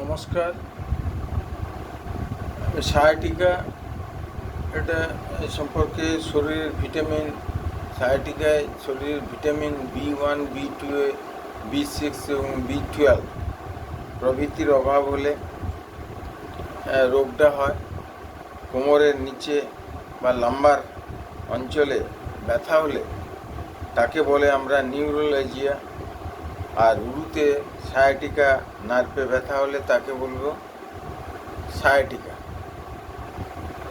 নমস্কার। সায়াটিকা, এটা সম্পর্কে শরীরের ভিটামিন। সায়াটিকায় শরীরের vitamin B one, B two A, B six এবং বি টুয়েলভ প্রভৃতির অভাব হলে রোগটা হয়। কোমরের নিচে বা লাম্বার অঞ্চলে ব্যথা হলে, তাকে বলে আমরা নিউরোলজিয়া। আর উরুতে সায়াটিকা নার্ভে ব্যথা হলে তাকে বলব সায়াটিকা।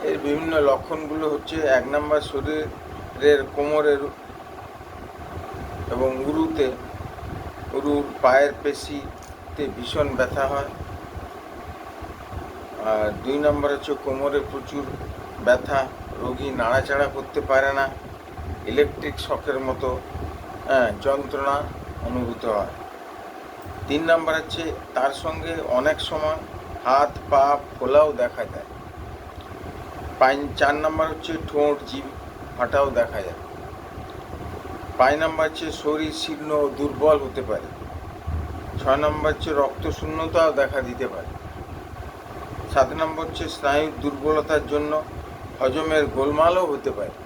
এর বিভিন্ন লক্ষণগুলো হচ্ছে এক নম্বর শরীরের কোমরের এবং উরুতে উরুর পায়ের পেশিতে ভীষণ ব্যথা হয়। আর দুই নম্বর হচ্ছে কোমরে প্রচুর ব্যথা রোগী নাড়াচাড়া করতে পারে না ইলেকট্রিক শকের মতো হ্যাঁ, যন্ত্রণা অনুভূত হয়। তিন নাম্বার হচ্ছে, তার সঙ্গে অনেক সময় হাত, পা, ফোলাও দেখা যায় পাঁচ চার নাম্বার হচ্ছে ঠোঁট, জিভ ফাটাও দেখা যায় পাঁচ নাম্বার হচ্ছে শরীর শীর্ণ দুর্বল হতে পারে। ছয় নম্বর হচ্ছে রক্ত শূন্যতাও দেখা দিতে পারে। সাত নম্বর হচ্ছে স্নায়ুর দুর্বলতার জন্য হজমের গোলমালও হতে পারে।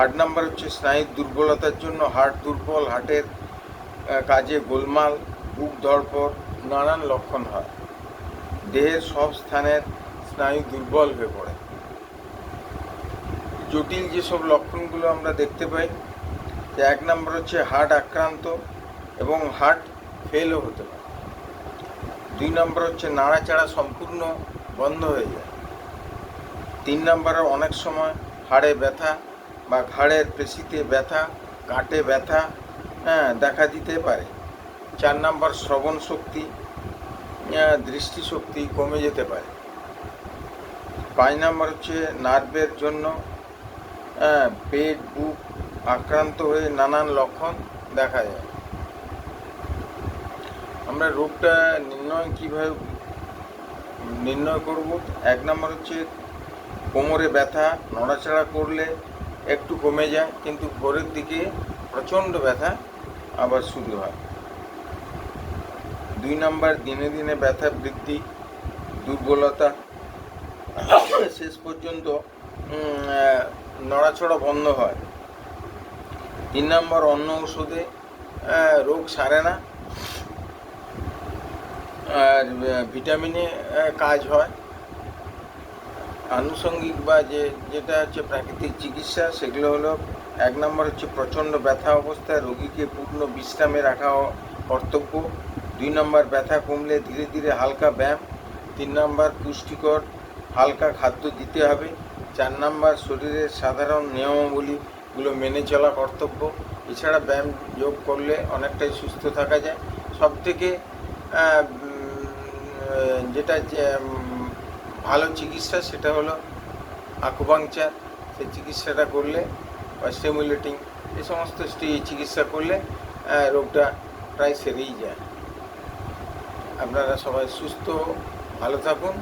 আট নম্বর হচ্ছে স্নায়ুর দুর্বলতার জন্য হার্ট দুর্বল হার্টের কাজে গোলমাল, বুক ধড়পড়, নানান লক্ষণ হয়। দেহের সব স্থানের স্নায়ু দুর্বল হয়ে পড়ে। জটিল যেসব লক্ষণগুলো আমরা দেখতে পাই এক নম্বর হচ্ছে হার্ট আক্রান্ত এবং হার্ট ফেলও হতে পারে। দুই নম্বর হচ্ছে নাড়াচাড়া সম্পূর্ণ বন্ধ হয়ে যায়। তিন নম্বরে অনেক সময় হাড়ে ব্যথা বা ঘাড়ের পেশিতে ব্যথা কাটে ব্যথা হ্যাঁ দেখা দিতে পারে। চার নম্বর শ্রবণ শক্তি দৃষ্টিশক্তি কমে যেতে পারে। পাঁচ নম্বর হচ্ছে নার্ভের জন্য আহ, পেট বুক আক্রান্ত হয়ে নানান লক্ষণ দেখা যায়। আমরা রোগটা নির্ণয় কীভাবে নির্ণয় করব? এক নম্বর হচ্ছে কোমরে ব্যথা নড়াচড়া করলে একটু কমে যায়, কিন্তু ভোরের দিকে প্রচণ্ড ব্যথা আবার শুরু হয়। দুই নাম্বার দিনে দিনে ব্যথা বৃদ্ধি, দুর্বলতা, শেষ পর্যন্ত নড়াচড়া বন্ধ হয়। তিন নম্বর অন্য ওষুধে রোগ সারে না। আর ভিটামিনে কাজ হয়। আনুষঙ্গিক বা যে যেটা হচ্ছে প্রাকৃতিক চিকিৎসা, সেগুলো হলো এক নম্বর হচ্ছে প্রচণ্ড ব্যথা অবস্থায় রোগীকে পূর্ণ বিশ্রামে রাখা কর্তব্য। দুই নম্বর ব্যথা কমলে ধীরে ধীরে হালকা ব্যায়াম। তিন নম্বর পুষ্টিকর, হালকা খাদ্য দিতে হবে। চার নম্বর শরীরের সাধারণ নিয়মাবলীগুলো মেনে চলা কর্তব্য। এছাড়া ব্যায়াম যোগ করলে অনেকটাই সুস্থ থাকা যায়। সব থেকে যেটা ভালো চিকিৎসা, সেটা হলো আকুপাংচার সেই চিকিৎসাটা করলে বা স্টেমুলেটিং এ সমস্ত চিকিৎসা করলে রোগটা প্রায় সেরেই যায়। আপনারা সবাই সুস্থ, ভালো থাকুন।